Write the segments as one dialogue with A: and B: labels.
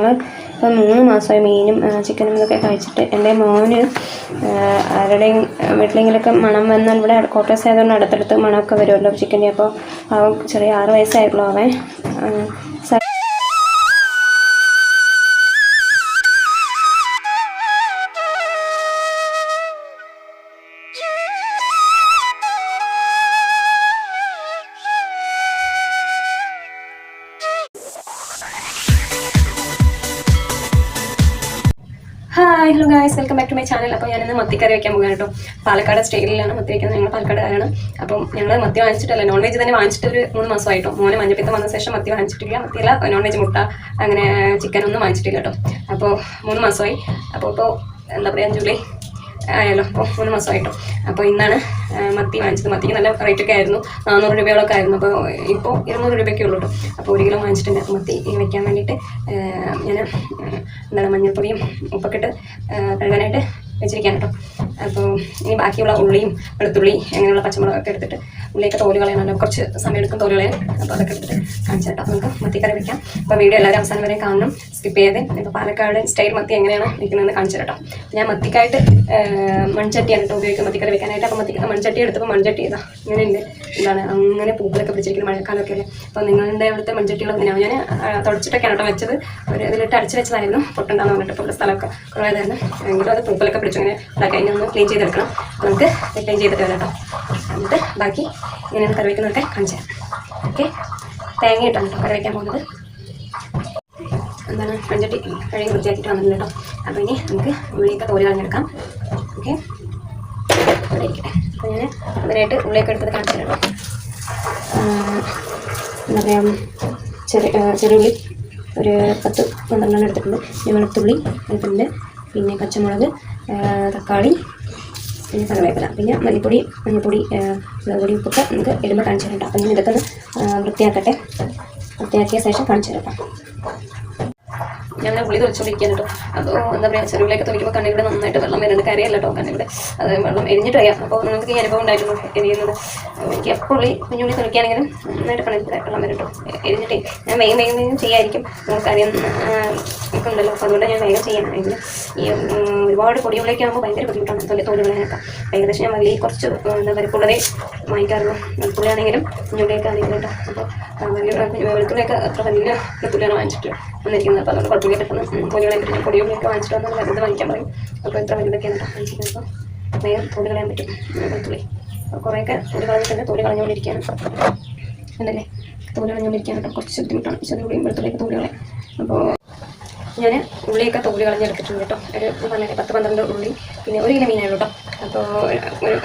A: ഞങ്ങൾ ഇപ്പം മൂന്ന് മാസമായി മീനും ചിക്കനും ഇതൊക്കെ കഴിച്ചിട്ട് എന്റെ മോന് ആരുടെ വീട്ടിലെങ്കിലൊക്കെ മണം വന്നാൽ ഇവിടെ ക്വാർട്ടേഴ്സ് ആയതുകൊണ്ട് അടുത്തടുത്ത് മണമൊക്കെ വരുമല്ലോ ചിക്കന്റെ അപ്പോൾ അവൻ ചെറിയ ആറ് വയസ്സായിട്ടുള്ളൂ അവൻ hi hello guys. Welcome back to my channel. അപ്പോൾ ഞാനിന്ന് മത്തിക്കറി വയ്ക്കാൻ പോകാൻ കേട്ടോ. പാലക്കാട് സ്റ്റൈലിലാണ് മത്തി വയ്ക്കുന്നത് ഞങ്ങൾ പാലക്കാടുകാരാണ്. അപ്പം ഞങ്ങൾ മത്തി വാങ്ങിച്ചിട്ടല്ല നോൺ വെജ് തന്നെ വാങ്ങിച്ചിട്ട് ഒരു മൂന്ന് മാസമായിട്ടോ. മോനെ മഞ്ഞപ്പിത്തം വന്ന ശേഷം മത്തി വാങ്ങിച്ചിട്ടില്ല. മത്തിയല്ല നോൺ വെജ് മുട്ട അങ്ങനെ ചിക്കൻ ഒന്നും വാങ്ങിച്ചിട്ടില്ല കേട്ടോ. അപ്പോൾ മൂന്ന് മാസമായി. അപ്പോൾ ഇപ്പോൾ എന്താ പറയുക ജൂലൈ ആയാലോ? അപ്പോൾ മൂന്ന് മാസമായിട്ടോ. അപ്പോൾ ഇന്നാണ് മത്തി വാങ്ങിച്ചത്. മത്തിക്ക് നല്ല റേറ്റ് ഒക്കെ ആയിരുന്നു. നാനൂറ് രൂപയോളൊക്കെ ആയിരുന്നു. അപ്പോൾ ഇപ്പോൾ ഇരുന്നൂറ് രൂപയൊക്കെ ഉള്ളൂ കേട്ടോ. അപ്പോൾ ഒരു കിലോ വാങ്ങിച്ചിട്ടുണ്ട്. മത്തി വയ്ക്കാൻ വേണ്ടിയിട്ട് ഞാൻ എന്താണ് മഞ്ഞൾപ്പൊടിയും ഉപ്പൊക്കെ ഇട്ട് കഴുകാനായിട്ട് വെച്ചിരിക്കാൻ കേട്ടോ. അപ്പോൾ ഇനി ബാക്കിയുള്ള ഉള്ളിയും വെളുത്തുള്ളി അങ്ങനെയുള്ള പച്ചമുളകൊക്കെ എടുത്തിട്ട് ഉള്ളിയൊക്കെ തോൽ കളയണമല്ലോ കുറച്ച് സമയം എടുക്കും തോൽ കളയാൻ. അപ്പോൾ അതൊക്കെ എടുത്തിട്ട് കാണിച്ചു കേട്ടോ. അപ്പോൾ നമുക്ക് മത്തിക്കറി വെക്കാം. അപ്പോൾ വീഡിയോ എല്ലാവരും അവസാനം വരെ കാണണം. സ്കിപ്പ് ചെയ്ത് ഇപ്പോൾ പാലക്കാട് സ്റ്റൈൽ മത്തി എങ്ങനെയാണ് വെക്കുന്നതെന്ന് കാണിച്ചു കേട്ടോ. ഞാൻ മത്തിക്കായിട്ട് മൺചട്ടി മൺചട്ടിയാണ് കേട്ടോ ഉപയോഗിക്കുന്നത് മത്തിക്കറി വെക്കാനായിട്ട്. അപ്പോൾ മത്തി മൺചട്ടി എടുത്തപ്പോൾ മൺചട്ടി ഇതാ ഇങ്ങനെ ഉണ്ട് എന്താണ്? അങ്ങനെ പൂക്കളൊക്കെ പിടിച്ചിരിക്കുന്ന മഴക്കാലമൊക്കെ അല്ലേ? അപ്പോൾ നിങ്ങളുടെ അവിടുത്തെ മൺചട്ടികൾ എങ്ങനെയാണ് ഞാൻ തുടച്ചിട്ടൊക്കെയാണ് കേട്ടോ വെച്ചത്. ഒരു ഇതിലിട്ട് അടിച്ച് വെച്ചതായിരുന്നു. പൊട്ടുണ്ടാന്ന് പറഞ്ഞിട്ട് ഇപ്പോൾ സ്ഥലമൊക്കെ കുറവായതായിരുന്നു. എങ്കിലും അത് പൂക്കളൊക്കെ പിടിച്ചു ഇങ്ങനെ ഇതാക്കി അതിനെ ഒന്ന് ക്ലീൻ ചെയ്തെടുക്കണം. നമുക്ക് ക്ലീൻ ചെയ്തിട്ട് വരാം കേട്ടോ. എന്നിട്ട് ബാക്കി ഇങ്ങനെയാണ് കറി വയ്ക്കുന്നതൊക്കെ കാണിച്ചു തരാം. ഓക്കെ? തേങ്ങ ഇട്ടാണ് കറി വയ്ക്കാൻ പോകുന്നത്. എന്താണ്? മൺചട്ടി കഴുകി വൃത്തിയാക്കിയിട്ട് വന്നിട്ടുണ്ട് കേട്ടോ. അപ്പോൾ ഇനി നമുക്ക് ഉള്ളിയൊക്കെ തോൽ കളഞ്ഞെടുക്കാം. ഓക്കെ? അപ്പോൾ ഞാൻ അതിനായിട്ട് ഉള്ളിയൊക്കെ എടുത്തത് കാണിച്ചു തരാം എന്താ പറയുക ചെറിയ ചെറിയുള്ളി ഒരു പത്ത് പന്ത്രണ്ടെണ്ണം എടുത്തിട്ടുണ്ട്. പിന്നെ വെളുത്തുള്ളി എടുത്തിട്ടുണ്ട് പിന്നെ പച്ചമുളക് തക്കാളി പിന്നെ കറിവേപ്പില പിന്നെ മല്ലിപ്പൊടി മഞ്ഞൾപ്പൊടി മുളകുപൊടി ഉപ്പൊക്കെ നമുക്ക് ഇടുമ്പോൾ കാണിച്ചു തരട്ടോ അപ്പം ഞാൻ ഇതൊക്കെ വൃത്തിയാക്കട്ടെ. വൃത്തിയാക്കിയ ശേഷം കാണിച്ചു തരട്ടോ ഞാൻ ഉള്ളി തൊളിച്ചോണ്ടിരിക്കുകയാണ് കേട്ടോ. അപ്പോൾ എന്താ പറയുക ചെറുവിലേക്ക് തൊളിക്കുമ്പോൾ കണ്ണിവിടെ നന്നായിട്ട് വെള്ളം വരുന്നുണ്ട്. കരയല്ല കേട്ടോ കണ്ണിവിടെ. അത് വെള്ളം എരിഞ്ഞിട്ട് വയ്യാം. അപ്പോൾ നമുക്ക് ഈ അനുഭവം ഉണ്ടായിട്ടുള്ളൂ എരിയുന്നത്. എനിക്ക് എപ്പോൾ ഉള്ളി കുഞ്ഞുള്ളി തൊളിക്കുകയാണെങ്കിലും നന്നായിട്ട് കണ്ണിവിടെ വെള്ളം വരും കേട്ടോ. എരിഞ്ഞിട്ടേ ഞാൻ വേഗം വേഗം വേഗം ചെയ്യായിരിക്കും. നമുക്കറിയാം ഒക്കെ ഉണ്ടല്ലോ. അപ്പോൾ അതുകൊണ്ട് ഞാൻ വേഗം ചെയ്യണം. എങ്കിൽ ഈ ഒരുപാട് പൊടിയുള്ളിലേക്ക് ആകുമ്പോൾ ഭയങ്കര ബുദ്ധിമുട്ടാണ്. തൊലി തോലുകളൊക്കെ ഏകദേശം ഞാൻ വലിയ കുറച്ച് എന്താ വരപ്പുള്ളതേ വാങ്ങിക്കാറുള്ളൂ. വെളുത്തുള്ളിയാണെങ്കിലും കുഞ്ഞുള്ളിയൊക്കെ ആണെങ്കിലും കേട്ടോ. അപ്പോൾ വെളുത്തുള്ളിയൊക്കെ അത്ര വലിയ വെളുത്തുള്ളിയാണ് വാങ്ങിച്ചിട്ട് വന്നിരിക്കുന്നത്. അപ്പോൾ അതുകൊണ്ട് കുഴപ്പമില്ല പെട്ടെന്ന് പൊടികളെ ഞാൻ പൊടിയുള്ളിയൊക്കെ വാങ്ങിച്ചിട്ട് വന്നാൽ വലുത് വാങ്ങിക്കാൻ പറയും. അപ്പോൾ എത്ര വലുതൊക്കെയാണ് കേട്ടോ വാങ്ങിച്ചിട്ട് അപ്പോൾ വേഗം തൊലി കളയാൻ പറ്റും. വെളുത്തുള്ളി. കുറേയൊക്കെ തൊലി കളഞ്ഞിട്ടുണ്ട്. തോൽ കളഞ്ഞുകൊണ്ടിരിക്കുകയാണ്. ഉണ്ടല്ലേ? തോൽ കളഞ്ഞുകൊണ്ടിരിക്കുകയാണ് കേട്ടോ. കുറച്ച് ബുദ്ധിമുട്ടാണ്. ചെറിയ കൂടിയും വെളുത്തുള്ളിയൊക്കെ തോലുകളെ അപ്പോൾ ഞാൻ ഉള്ളിയൊക്കെ തോൽ കളഞ്ഞെടുത്തിട്ടുണ്ട് കേട്ടോ. ഒരു പറഞ്ഞിട്ട് പത്ത് പന്ത്രണ്ട് ഉള്ളി. പിന്നെ ഒരു കിലോ മീനാണ് കേട്ടോ. അപ്പോൾ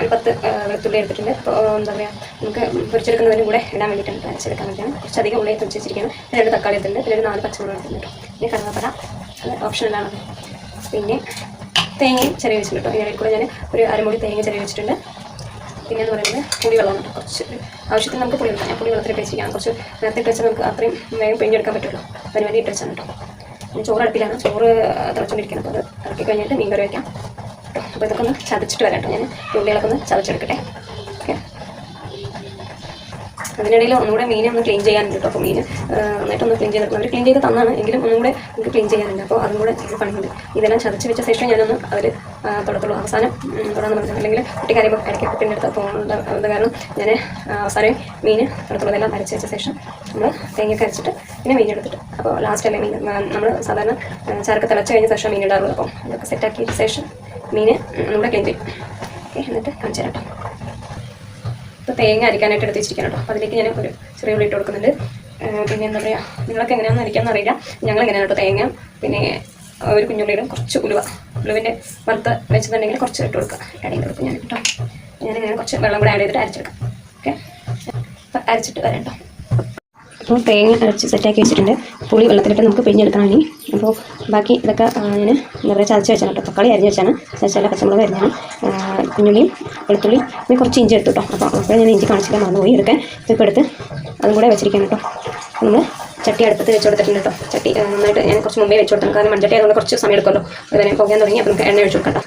A: ഒരു പത്ത് വെളുത്തുള്ളി എടുത്തിട്ടുണ്ട്. അപ്പോൾ എന്താ പറയുക നമുക്ക് പൊരിച്ചെടുക്കുന്നതിനും കൂടെ ഇടാൻ വേണ്ടിയിട്ടാണ് അരച്ചെടുക്കാൻ വേണ്ടിയാണ്. കുറച്ചധികം ഉള്ളി തുടച്ച് വെച്ചിരിക്കുന്നത് പിന്നെ രണ്ട് തക്കാളി എടുത്തിട്ടുണ്ട്. പിന്നെ ഒരു നാല് പച്ചമുളക് എടുത്തിട്ടുണ്ട് കേട്ടോ. പിന്നെ കറുവപ്പട അത് ഓപ്ഷനിലാണ് പിന്നെ തേങ്ങയും ചെറിയ വെച്ചിട്ടുണ്ട് കേട്ടോ. ഇതിനിടയിൽ കൂടെ ഞാൻ ഒരു അരമുടി തേങ്ങ ചെറിയ വെച്ചിട്ടുണ്ട്. പിന്നെ എന്ന് പറയുന്നത് പുളിവെള്ളം കേട്ടോ. കുറച്ച് ആവശ്യത്തിന് നമുക്ക് പുളി വെള്ളം പുളി വെള്ളത്തിൽ ഇട്ട് വെച്ചിരിക്കാം. കുറച്ച് നേരത്തെ ഇട്ട് വെച്ചാൽ നമുക്ക് അത്രയും വേഗം പിഴിഞ്ഞെടുക്കാൻ പറ്റുമല്ലോ. അതിന് വേണ്ടി ഇട്ട് വെച്ചാണ് കേട്ടോ. ചോറ് അടുപ്പിലാണ് ചോറ് തിളച്ചുകൊണ്ടിരിക്കുന്നത് അത് ഇറക്കി കഴിഞ്ഞിട്ട് മീൻ കറി വയ്ക്കാം. അപ്പോൾ ഇതൊക്കെ ഒന്ന് ചതച്ചിട്ട് വരാം കേട്ടോ. ഞാൻ ഉള്ളികളൊക്കെ ഒന്ന് ചതച്ചെടുക്കട്ടെ. അതിനിടയിൽ ഒന്നുകൂടെ മീനെ ഒന്ന് ക്ലീൻ ചെയ്യാനുണ്ട് കേട്ടോ. അപ്പോൾ മീൻ നന്നായിട്ടൊന്ന് ക്ലീൻ ചെയ്തെടുക്കണം അവർ ക്ലീൻ ചെയ്ത് തന്നാണ്. എങ്കിലും ഒന്നും കൂടെ നമുക്ക് ക്ലീൻ ചെയ്യാനുണ്ട്. അപ്പോൾ അതും കൂടെ ചെയ്ത് പണിയുണ്ട്. ഇതെല്ലാം ചതച്ച് വെച്ച ശേഷം ഞാനൊന്ന് അവർ തുടത്തുള്ളൂ. അവസാനം തുടർന്ന് പറഞ്ഞു അല്ലെങ്കിൽ കുട്ടിക്കാരെ ഇടയ്ക്ക് കുട്ടീന്റെ അടുത്ത് പോകുന്നുണ്ട് അത് കാരണം ഞാൻ അവസാനം മീൻ തുടത്തുള്ളതെല്ലാം അരച്ച് വെച്ച ശേഷം നമ്മൾ തേങ്ങയൊക്കെ അരച്ചിട്ട് പിന്നെ മീൻ എടുത്തിട്ട്. അപ്പോൾ ലാസ്റ്റ് അല്ലേ മീൻ നമ്മൾ സാധാരണ ചരക്ക് തിളച്ച് കഴിഞ്ഞ ശേഷം മീൻ ഇടാറുള്ളത് അപ്പോൾ അതൊക്കെ സെറ്റാക്കിയ ശേഷം മീൻ നമ്മുടെ ക്ലീൻ ചെയ്യും. ഓക്കെ എന്നിട്ട് കാണിച്ചു തരാം കേട്ടോ. ഇപ്പോൾ തേങ്ങ അരിക്കാനായിട്ട് എടുത്ത് വെച്ചിരിക്കണം കേട്ടോ. അപ്പോൾ അതിലേക്ക് ഞാൻ ഒരു ചെറിയ ഉള്ളി ഇട്ട് കൊടുക്കുന്നുണ്ട്. പിന്നെ എന്താ പറയുക നിങ്ങൾക്ക് എങ്ങനെയാണെന്ന് അരിക്കാമെന്ന് അറിയില്ല. ഞങ്ങൾ എങ്ങനെയാണ് തേങ്ങ? പിന്നെ ഒരു കുഞ്ഞുള്ളിയിടും കുറച്ച് ഉലുവ. ഉലുവിന്റെ വറുത്ത് വെച്ചിട്ടുണ്ടെങ്കിൽ കുറച്ച് ഇട്ട് കൊടുക്കുക. ആഡ് ചെയ്ത് കൊടുക്കും ഞാൻ കേട്ടോ. ഞാനിങ്ങനെ കുറച്ച് വെള്ളം കൂടെ ആഡ് ചെയ്തിട്ട് അരച്ചെടുക്കാം. ഓക്കെ അരച്ചിട്ട് വരാം കേട്ടോ. അപ്പോൾ തേങ്ങ അരച്ച് സെറ്റാക്കി വെച്ചിട്ടുണ്ട്. പുളി വെള്ളത്തിലിട്ട് നമുക്ക് പിഴിഞ്ഞെടുക്കണം ഇനി. അപ്പോൾ ബാക്കി ഇതൊക്കെ ഞാൻ പറയുക ചതച്ച് വെച്ചാണ് കേട്ടോ. തക്കാളി അരിഞ്ഞ് വെച്ചാണ്. ചതച്ചാൽ പച്ചമുളക് അരിഞ്ഞാണ്. കുഞ്ഞുള്ളിയും വെളുത്തുള്ളി. പിന്നെ കുറച്ച് ഇഞ്ചി എടുത്തു കേട്ടോ. അപ്പോൾ അപ്പോൾ ഞാൻ ഇഞ്ചി കാണിച്ചില്ല. മറന്നുപോയി എടുക്കാൻ ഇപ്പോൾ എടുത്ത് അതും കൂടെ വെച്ചിരിക്കാൻ കേട്ടോ. നമ്മൾ ചട്ടി അടുപ്പത്ത് വെച്ച് കൊടുത്തിട്ടുണ്ട് കേട്ടോ. ചട്ടി നന്നായിട്ട് ഞാൻ കുറച്ച് മുമ്പേ വെച്ച് കൊടുത്തു കാരണം മൺചട്ടി അതുകൊണ്ട് കുറച്ച് സമയം എടുക്കുമല്ലോ. അത് തന്നെ പോകാൻ തുടങ്ങി. അപ്പോൾ നമുക്ക് എണ്ണ ഒഴിച്ച് കൊടുക്കാം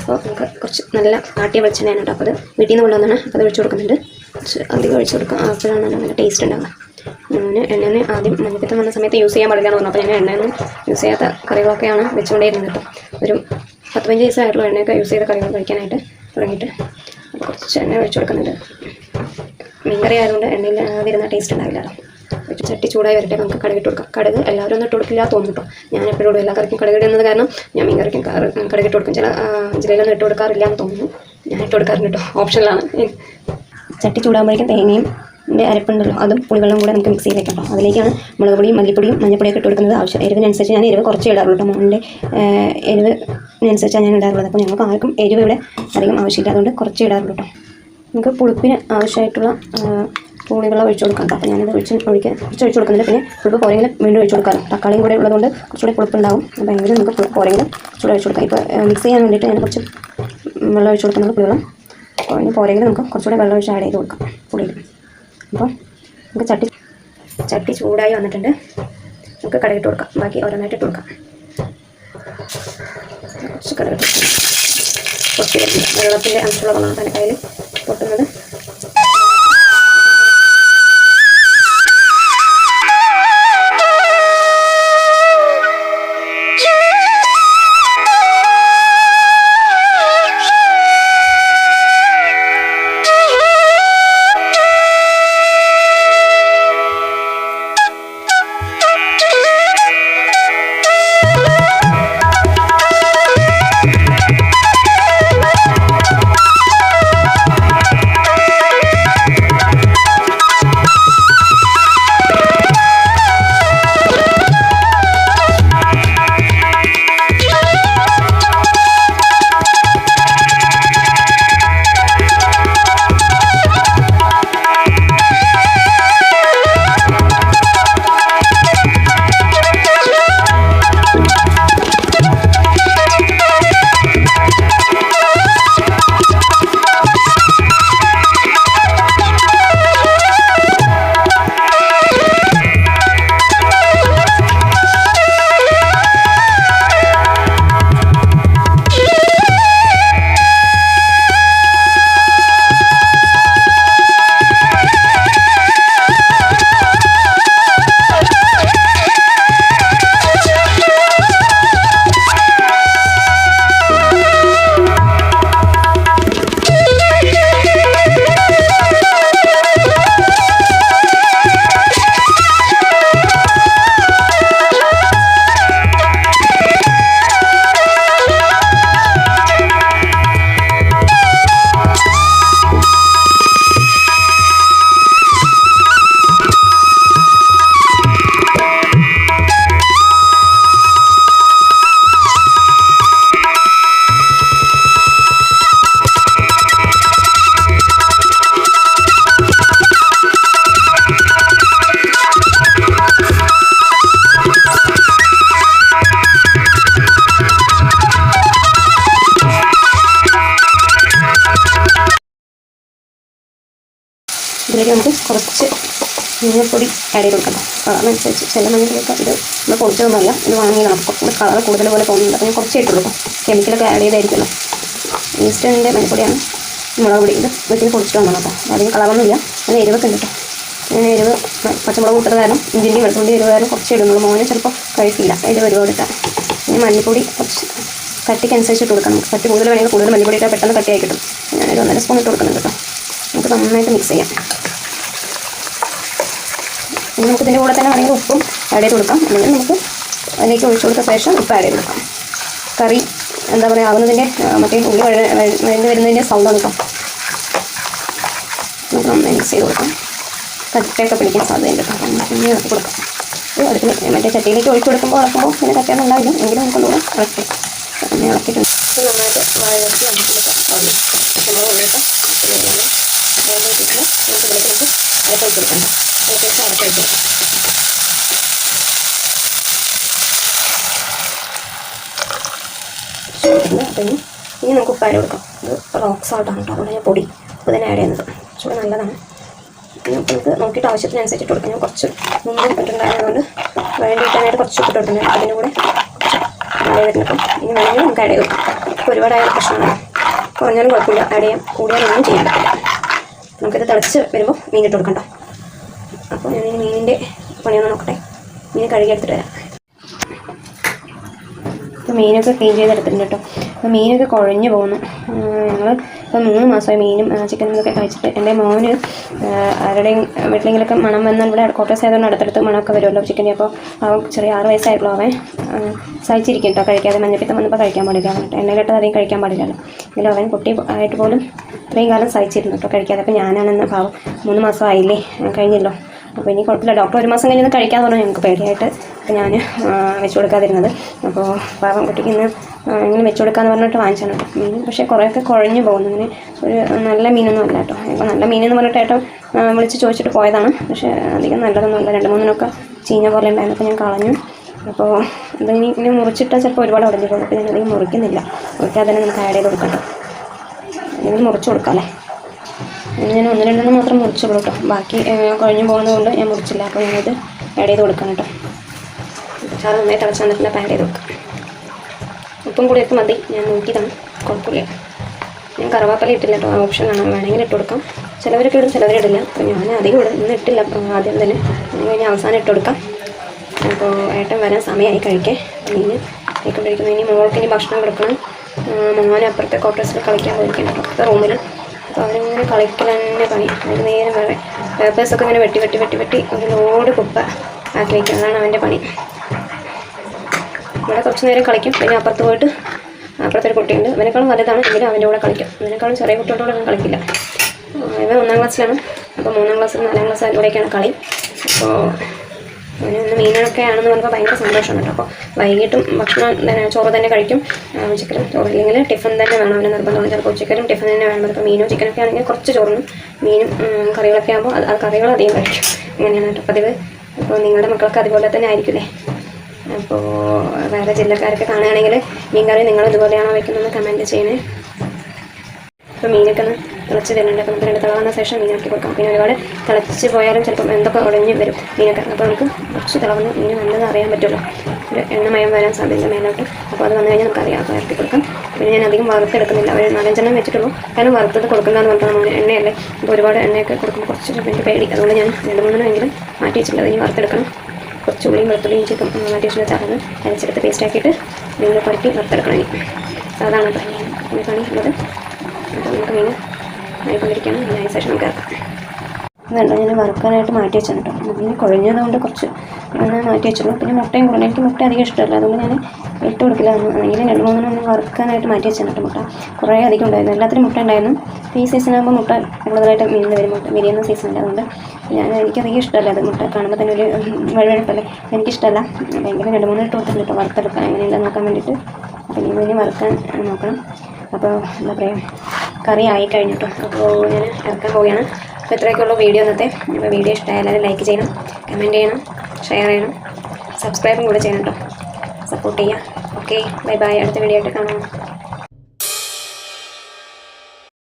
A: അപ്പോൾ നമുക്ക് കുറച്ച് നല്ല ആട്ടിയ വെളിച്ചെണ്ണയാണ് കേട്ടോ. അപ്പോൾ അത് വീട്ടിൽ നിന്ന് കൊണ്ടുവന്നാണ്. അപ്പോൾ അത് ഒഴിച്ച് കൊടുക്കുന്നുണ്ട്. കുറച്ച് അധികം ഒഴിച്ച് കൊടുക്കാം. അപ്പോഴാണ് നല്ല ടേസ്റ്റ് ഉണ്ടാവുക ഞാൻ എണ്ണ ആദ്യം മഞ്ഞപ്പിത്തം വന്ന സമയത്ത് യൂസ് ചെയ്യാൻ പാടില്ല എന്ന് പറഞ്ഞു. അപ്പോൾ ഞാൻ എണ്ണയൊന്നും യൂസ് ചെയ്യാത്ത കറികളൊക്കെയാണ് വെച്ചുകൊണ്ടേയിരുന്നത് കേട്ടോ. ഒരു പത്ത് പതിനഞ്ച് ദിവസമായിട്ടുള്ള എണ്ണയൊക്കെ യൂസ് ചെയ്ത കറികൾ കഴിക്കാനായിട്ട്. തുടങ്ങിയിട്ട് കുറച്ച് എണ്ണ ഒഴിച്ചു കൊടുക്കുന്നുണ്ട്. മീൻകറി ആയതുകൊണ്ട് എണ്ണയിൽ വരുന്ന ടേസ്റ്റ് ഉണ്ടാവില്ലല്ലോ ഒരു ചട്ടി ചൂടായി വരട്ടെ നമുക്ക് കടുക് ഇട്ട് കൊടുക്കാം. കടുക് എല്ലാവരും ഒന്നും ഇട്ട് കൊടുക്കില്ല തോന്നും കേട്ടോ. ഞാൻ എപ്പോഴും ഇടും എല്ലാ കറിക്കും കടുക് ഇടുന്നത് കാരണം ഞാൻ മീൻ കറിക്കും കറി- കടുക് ഇട്ട് കൊടുക്കും. ചില ജില്ലയിലൊന്നും ഇട്ട് കൊടുക്കാറില്ല എന്ന് തോന്നുന്നു. ഞാൻ ഇട്ട് കൊടുക്കാറുണ്ട് കേട്ടോ. ഓപ്ഷനിലാണ് ചട്ടി ചൂടാകുമ്പോഴേക്കും തേങ്ങയും അരപ്പുണ്ടല്ലോ അതും പുളിവെള്ളം കൂടെ നമുക്ക് മിക്സ് ചെയ്ത് വെക്കാം. അതിലേക്കാണ് മുളക് പൊടിയും മല്ലിപ്പൊടിയും മഞ്ഞപ്പൊടിയൊക്കെ ഇട്ട് കൊടുക്കുന്നത് ആവശ്യം. എരിവിനനുസരിച്ച് ഞാൻ എരിവ് കുറച്ച് ഇടാറുള്ളൂ കേട്ടോ. മോന്റെ എരിവിനനുസരിച്ചാണ് ഞാൻ ഇടാറുള്ളത്. അപ്പോൾ ഞങ്ങൾക്ക് ആർക്കും എരിവ് ഇവിടെ അധികം ആവശ്യമില്ല. അതുകൊണ്ട് കുറച്ച് ഇടാറുള്ളൂ കേട്ടോ. നമുക്ക് പുളിപ്പിന് ആവശ്യമായിട്ടുള്ള പുളിവെള്ളം ഒഴിച്ചു കൊടുക്കാം അപ്പോൾ ഞാനത് ഒഴിച്ച് ഒഴിക്കാൻ കുറച്ച് ഒഴിച്ച് കൊടുക്കുന്നുണ്ട്. പിന്നെ പുളിപ്പ് പോരെങ്കിലും വീണ്ടും ഒഴിച്ച് കൊടുക്കാം തക്കാളിയും കൂടെ ഉള്ളതുകൊണ്ട് കുറച്ചുകൂടി പുളിപ്പുണ്ടാവും. അപ്പോൾ എങ്കിലും നമുക്ക് പുളിപ്പ് പോരെങ്കിലും ചൂട് ഒഴിച്ച് കൊടുക്കാം. ഇപ്പോൾ മിക്സ് ചെയ്യാൻ വേണ്ടിയിട്ട് ഞാൻ കുറച്ച് വെള്ളം ഒഴിച്ച് കൊടുക്കുന്നുണ്ട് പുളിവെള്ളം. അപ്പോൾ ഇനി പോരെങ്കിലും നമുക്ക് കുറച്ചുകൂടി വെള്ളം ഒഴിച്ച് ആഡ് ചെയ്ത് കൊടുക്കാം പുളിയിൽ. അപ്പോൾ നമുക്ക് ചട്ടി ചട്ടി ചൂടായി വന്നിട്ടുണ്ട്. നമുക്ക് കടകിട്ട് കൊടുക്കാം. ബാക്കി ഓരോന്നായിട്ട് ഇട്ട് കൊടുക്കാം. കുറച്ച് കടകിട്ട് വെള്ളത്തിന്റെ അംശമുള്ള വെള്ളം തന്നെ കയ്യിൽ പൊട്ടുന്നത്. ഇതിലേക്ക് നമുക്ക് കുറച്ച് മഞ്ഞൾപ്പൊടി ആഡ് ചെയ്ത് കൊടുക്കണം കളറിനനുസരിച്ച് ചില മഞ്ഞൾപ്പൊടിയൊക്കെ ഇത് നമ്മൾ പൊടിച്ചതൊന്നുമല്ല ഇത് വാങ്ങിയതാണ് കുറച്ചുകൂടി കളർ കൂടുതൽ പോലെ തോന്നുന്നുണ്ട്. അപ്പോൾ ഞാൻ കുറച്ച് ഇട്ടുള്ളൂ കെമിക്കലൊക്കെ ആഡ് ചെയ്തായിരിക്കുമല്ലോ. ഈസ്റ്റേണിന്റെ മഞ്ഞൾപ്പൊടിയാണ് മുളക് പൊടി. ഇത് വീട്ടിൽ പൊടിച്ചിട്ട് വന്നത് അപ്പോൾ അതിന് കളറൊന്നുമില്ല. നല്ല എരിവൊക്കെ ഉണ്ട് കേട്ടോ. ഞാൻ എരിവ് പച്ചമുളക് കൂട്ടത് കാരണം ഇഞ്ചിന്റെ വെളുത്തുള്ളി എരിവ് കാരണം കുറച്ച് ഇടുന്നുള്ളൂ. മോനെ ചിലപ്പോൾ കഴിക്കില്ല. എരിവ് ഒരുപാട് ഇട്ടാൽ പിന്നെ മല്ലിപ്പൊടി കുറച്ച് കട്ടിക്കനുസരിച്ച് ഇട്ട് കൊടുക്കണം. നമുക്ക് കട്ടി കൂടുതൽ വേണമെങ്കിൽ കൂടുതൽ മല്ലിപ്പൊടി ഇട്ടാൽ പെട്ടെന്ന് കട്ടിയായി കിട്ടും. ഞാനൊരു ഒന്നര സ്പൂൺ ഇട്ട് കൊടുക്കുന്നുണ്ട് കേട്ടോ. നമുക്ക് നന്നായിട്ട് മിക്സ് ചെയ്യാം. ഇനി നമുക്ക് ഇതിന്റെ കൂടെ തന്നെ വേണമെങ്കിൽ ഉപ്പും ആഡ് ചെയ്ത് കൊടുക്കാം. അല്ലെങ്കിൽ നമുക്ക് അതിലേക്ക് ഒഴിച്ചു കൊടുത്ത ശേഷം ഉപ്പ് ആഡ് ചെയ്ത് കൊടുക്കാം. കറി എന്താ പറയുക ആകുന്നതിന്റെ മറ്റേ ഉള്ളി വഴ വഴന്ന് വരുന്നതിന്റെ സൗണ്ടാണ് കേട്ടോ നമുക്ക് നന്നായി മിക്സ് ചെയ്ത് കൊടുക്കാം. കട്ടയൊക്കെ പിടിക്കാൻ സാധ്യതയുണ്ട് കേട്ടോ നമുക്ക് ഇളക്കി കൊടുക്കാം. അടുത്ത് മറ്റേ ചട്ടിയിലേക്ക് ഒഴിച്ചു കൊടുക്കുമ്പോൾ ഇളക്കുമ്പോൾ പിന്നെ കട്ടയൊന്നും ഉണ്ടാവില്ല. എങ്കിലും നമുക്കൊന്നുകൂടെ ഇളക്കി അങ്ങനെ ഇളക്കിയിട്ടുണ്ട്. ഇത് നന്നായിട്ട് വഴറ്റി നമുക്ക് ആവി പച്ചമുളക് ഉള്ളിട്ട് നമുക്ക് ഇതിലേക്ക് നമുക്ക് അരപ്പ് കൊടുക്കണ്ട അപ്പം ഇനി നമുക്ക് ഉപ്പ് കൊടുക്കാം ഇത് റോക്ക് സോൾട്ടാണ് കേട്ടോ അതുകൊണ്ട് ഞാൻ പൊടി ഉപ്പ് തന്നെ ആഡ് ചെയ്യുന്നത് ചൂട് നല്ലതാണ് നമുക്ക് നോക്കിയിട്ട് ആവശ്യത്തിനനുസരിച്ച് കൊടുക്കാം ഞാൻ കുറച്ച് മുമ്പ് ഇട്ടിട്ടുണ്ടായതുകൊണ്ട് വേണ്ടി കുറച്ച് ഉപ്പിട്ട് കൊടുക്കുന്നുണ്ട് അതിന്റെ കൂടെ ആഡ് ചെയ്തിട്ടുണ്ട് ഇനി വേണമെങ്കിൽ നമുക്ക് ആഡ് ചെയ്ത് കൊടുക്കാം ഒരുപാടായ പ്രശ്നമാണ് കുറഞ്ഞാലും കുഴപ്പമില്ല. ആഡ് ചെയ്യാം. കൂടിയാലൊന്നും ചെയ്യാൻ പറ്റില്ല നമുക്കിത് തിളച്ച് വരുമ്പോൾ മീൻ ഇട്ട് കൊടുക്കണ്ട അപ്പോൾ ഞാൻ മീനിന്റെ പണിയൊന്ന് നോക്കട്ടെ. മീൻ കഴുകി എടുത്തിട്ട് വരാം. ഇപ്പോൾ മീനൊക്കെ ക്ലീൻ ചെയ്തെടുത്തിട്ടുണ്ട് കേട്ടോ. അപ്പോൾ മീനൊക്കെ കുഴഞ്ഞു പോകുന്നു ഞങ്ങൾ ഇപ്പോൾ മൂന്ന് മാസമായി മീനും ചിക്കനും ഒക്കെ കഴിച്ചിട്ട്. എന്റെ മോന് ആരുടെയും വീട്ടിലെങ്കിലൊക്കെ മണം വന്നാൽ ഇവിടെ കോട്ടേഴ്സ് ആയതുകൊണ്ട് അടുത്തടുത്ത് മണമൊക്കെ വരുമല്ലോ ചിക്കന്റെ അപ്പോൾ അവൻ ചെറിയ ആറ് വയസ്സായിട്ടുള്ളൂ അവൻ സഹിച്ചിരിക്കും കേട്ടോ. കഴിക്കാതെ മഞ്ഞപ്പിത്തം വന്നപ്പോൾ കഴിക്കാൻ പാടില്ല. എണ്ണയിലിട്ട് അധികം കഴിക്കാൻ പാടില്ലല്ലോ. എങ്കിലും അവൻ കുട്ടി ആയിട്ട് പോലും ഇത്രയും കാലം സഹിച്ചിരുന്നു കേട്ടോ കഴിക്കാതെ. അപ്പോൾ ഞാനാണെന്ന് ഭാവം മൂന്ന് മാസമായില്ലേ കഴിഞ്ഞല്ലോ. അപ്പോൾ ഇനി കുഴപ്പമില്ല. ഡോക്ടർ ഒരു മാസം കഴിഞ്ഞൊന്നും കഴിക്കാൻ പറഞ്ഞു ഞങ്ങൾക്ക് പേടിയായിട്ട് അപ്പോൾ ഞാൻ വെച്ച് കൊടുക്കാതിരുന്നത് അപ്പോൾ പാവം കുട്ടിക്ക് ഇന്ന് ഇങ്ങനെ വെച്ച് കൊടുക്കാമെന്ന് പറഞ്ഞിട്ട് വാങ്ങിച്ചാണ്. മീൻ പക്ഷേ കുറേയൊക്കെ കുഴഞ്ഞു പോകുന്നു. ഇങ്ങനെ ഒരു നല്ല മീനൊന്നും അല്ല കേട്ടോ. ഇപ്പോൾ നല്ല മീനെന്ന് പറഞ്ഞിട്ട് ഏട്ടം വിളിച്ച് ചോദിച്ചിട്ട് പോയതാണ്. പക്ഷേ അധികം നല്ലതൊന്നും അല്ല രണ്ട് മൂന്നിനൊക്കെ ചീഞ്ഞ പോലെ ഉണ്ടായിരുന്നു. അപ്പോൾ ഞാൻ കളഞ്ഞു. അപ്പോൾ ഇതിനി ഇങ്ങനെ മുറിച്ചിട്ടാൽ ചിലപ്പോൾ ഒരുപാട് ഉടഞ്ഞു പോകും. അപ്പോൾ ഞാൻ അധികം മുറിക്കുന്നില്ല. മുറിക്കാതെ തന്നെ നമുക്ക് ആഡ് ചെയ്ത് കൊടുക്കാം കേട്ടോ. അല്ലെങ്കിൽ മുറിച്ച് കൊടുക്കാം അല്ലേ? ഞാൻ ഒന്ന് രണ്ടെണ്ണം മാത്രം മുറിച്ചു കേട്ടോ. ബാക്കി കുഴഞ്ഞു പോകുന്നതുകൊണ്ട് ഞാൻ മുറിച്ചില്ല. അപ്പോൾ ഞാനത് ആഡ് ചെയ്ത് കൊടുക്കണം കേട്ടോ. ചാറ് നന്നായി തിളച്ച് അപ്പോൾ ആഡ് ചെയ്ത് വെക്കാം. ഉപ്പും കൂടി ഇട്ട് മതി. ഞാൻ നോക്കിയതാണ്. കുഴപ്പമില്ല. ഞാൻ കറുവാപ്പല ഇട്ടില്ല കേട്ടോ. ഓപ്ഷനാണ് വേണമെങ്കിൽ ഇട്ട് കൊടുക്കാം. ചിലവരൊക്കെ ഇടും ചിലവരിടില്ല അപ്പോൾ ഞാൻ അധികം ഇടും ഇന്ന് ഇട്ടില്ല. ആദ്യം തന്നെ. അത് കഴിഞ്ഞ് അവസാനം ഇട്ട് കൊടുക്കാം. അപ്പോൾ ഏട്ടൻ വരാൻ സമയമായി കഴിക്കേ. മീൻ കഴിക്കൊണ്ടിരിക്കുന്നു ഇനി മോൾക്ക് ഇനി ഭക്ഷണം കൊടുക്കണം. മോനെ അപ്പുറത്തെ ക്വാർട്ടേഴ്സിൽ കളിക്കാൻ പോയിരിക്കണം അപ്പുറത്തെ റൂമിൽ അപ്പോൾ അവരിങ്ങനെ കളിക്കൽ തന്നെ പണി. അതിന് നേരം വേറെ പേപ്പേഴ്സൊക്കെ ഇങ്ങനെ വെട്ടി വെട്ടി വെട്ടി വെട്ടി ഒരു ലോഡ് കുപ്പ ആക്കി വയ്ക്കും അതാണ് അവന്റെ പണി. ഇവിടെ കുറച്ച് നേരം കളിക്കും. പിന്നെ അപ്പുറത്ത് പോയിട്ട് അപ്പുറത്തൊരു കുട്ടിയുണ്ട്. അവനേക്കാളും വലുതാണ് എങ്കിലും അവന്റെ കൂടെ കളിക്കും. അവനേക്കാളും ചെറിയ കുട്ടികളുടെ കൂടെ കളിക്കില്ല. ഇവൻ ഒന്നാം ക്ലാസ്സിലാണ്. അപ്പോൾ മൂന്നാം ക്ലാസ് നാലാം ക്ലാസ് അതിലൂടെയൊക്കെയാണ് കളി. അപ്പോൾ അവന് ഒന്ന് മീനൊക്കെ ആണെന്ന് പറഞ്ഞപ്പോൾ ഭയങ്കര സന്തോഷമാണ് കേട്ടോ. അപ്പോൾ വൈകിട്ടും ഭക്ഷണം ചോറ് തന്നെ കഴിക്കും. ചിക്കനും ചോറ് ഇല്ലെങ്കിൽ ടിഫിൻ തന്നെ വേണം. അവന് നിർബന്ധമാണ്. ചിലപ്പോൾ ഉച്ചക്കലും ടിഫിൻ തന്നെ വേണം. അപ്പോൾ മീനും ചിക്കനൊക്കെ ആണെങ്കിൽ കുറച്ച് ചോറും മീനും കറികളൊക്കെ ആകുമ്പോൾ അത് കറികൾ അധികം കഴിക്കും. ഇങ്ങനെയാണ് കേട്ടോ പതിവ്. അപ്പോൾ നിങ്ങളുടെ മക്കൾക്ക് അതുപോലെ തന്നെ ആയിരിക്കില്ലേ അപ്പോൾ വേറെ ജില്ലക്കാരൊക്കെ കാണുകയാണെങ്കിൽ മീൻ കറി നിങ്ങൾ ഇതുപോലെയാണോ വെക്കുന്നതെന്ന് കമന്റ് ചെയ്യണേ. അപ്പോൾ മീനൊക്കെ ഒന്ന് തിളച്ച് വരുന്നുണ്ട് അപ്പോൾ നമുക്ക് രണ്ട് തിളവന്ന ശേഷം മീനാക്കി കൊടുക്കാം. പിന്നെ ഒരുപാട് തിളച്ച് പോയാലും ചിലപ്പം എന്തൊക്കെ ഉടഞ്ഞ് വരും മീനൊക്കെ. അപ്പോൾ നമുക്ക് കുറച്ച് തിളവന്ന് മീൻ നല്ലത് അറിയാൻ പറ്റുമല്ലോ ഒരു എണ്ണമയം വരാൻ സാധ്യത മേലോട്ട് അപ്പോൾ അത് വന്നു കഴിഞ്ഞാൽ നമുക്ക് അറിയാം. അപ്പോൾ ഇറക്കി കൊടുക്കാം. പിന്നെ ഞാൻ അധികം വറുത്തെടുക്കുന്നില്ല. ഒരു നാലഞ്ചെണ്ണം വെച്ചിട്ടുള്ളൂ. കാരണം വറുത്തത് കൊടുക്കുന്നതെന്ന് പറഞ്ഞാൽ നമ്മൾ എണ്ണയല്ലേ? അപ്പോൾ ഒരുപാട് എണ്ണയൊക്കെ കൊടുക്കുമ്പോൾ കുറച്ച് എനിക്ക് പേടി. അതുകൊണ്ട് ഞാൻ രണ്ട് മൂന്നെണ്ണമെങ്കിലും മാറ്റി വെച്ചിട്ടുണ്ട്. അതിന് വറുത്തെടുക്കണം. കുറച്ച് ഉള്ളിയും വെളുത്തുള്ളിയും ചിക്കൻ നന്നായിട്ട് ഇഷ്ടം ചറന്ന് അരച്ചെടുത്ത് പേസ്റ്റ് ആക്കിയിട്ട് നിങ്ങൾ പുരട്ടി വറുത്തെടുക്കണം ഇനി. അതാണ് പിന്നെ പണി ഉള്ളത്. അപ്പോൾ നമുക്ക് മീൻ ആയിക്കൊണ്ടിരിക്കുകയാണ്. അതിന് നമുക്ക് ഇറക്കാം. വേണ്ട ഞാൻ വറുക്കാനായിട്ട് മാറ്റി കേട്ടോ. മീൻ കുഴഞ്ഞതുകൊണ്ട് കുറച്ച് ഞാൻ മാറ്റി വെച്ചുള്ളൂ പിന്നെ മുട്ടയും കൂടെ എനിക്ക് മുട്ട അധികം ഇഷ്ടമല്ല. അതുകൊണ്ട് ഞാൻ ഇട്ട് കൊടുക്കില്ല. അല്ലെങ്കിൽ രണ്ട് മൂന്നെണ്ണം വറുക്കാനായിട്ട് മാറ്റി വെച്ചാണ് കേട്ടോ മുട്ട. കുറേ അധികം ഉണ്ടായിരുന്നു. എല്ലാത്തിനും മുട്ട ഉണ്ടായിരുന്നു. ഈ സീസണാകുമ്പോൾ മുട്ട കൂടുതലായിട്ട് മീൻ വരും. മുട്ട വിരിയുന്ന സീസൺ ഉണ്ട് അതുകൊണ്ട് ഞാൻ എനിക്ക് അധികം ഇഷ്ടമല്ല അത് മുട്ട കാണുമ്പോൾ തന്നെ ഒരു വഴുവഴുപ്പല്ലേ? എനിക്കിഷ്ടമല്ല. ഭയങ്കര രണ്ട് മൂന്ന് ഇട്ട് കൊടുത്തിട്ടുണ്ട് കേട്ടോ. വറുത്തെടുക്കാൻ എങ്ങനെയുണ്ടെന്ന് നോക്കാൻ വേണ്ടിയിട്ട്. അപ്പോൾ ഇനി വറുക്കാൻ നോക്കണം. അപ്പോൾ എന്താ പറയുക കറി ആയി കഴിഞ്ഞിട്ടോ അപ്പോൾ ഞാൻ ഇറക്കാൻ പോവുകയാണ്. അപ്പോൾ ഇത്രയൊക്കെയുള്ള വീഡിയോ ഇന്നത്തെ. അപ്പോൾ വീഡിയോ ഇഷ്ടമായ എല്ലാവരും ലൈക്ക് ചെയ്യണം കമന്റ് ചെയ്യണം ഷെയർ ചെയ്യണം സബ്സ്ക്രൈബും കൂടെ ചെയ്യണം കേട്ടോ. സപ്പോർട്ട് ചെയ്യാം ഓക്കെ ബൈ ബൈ അടുത്ത വീഡിയോ ആയിട്ട് കാണാം.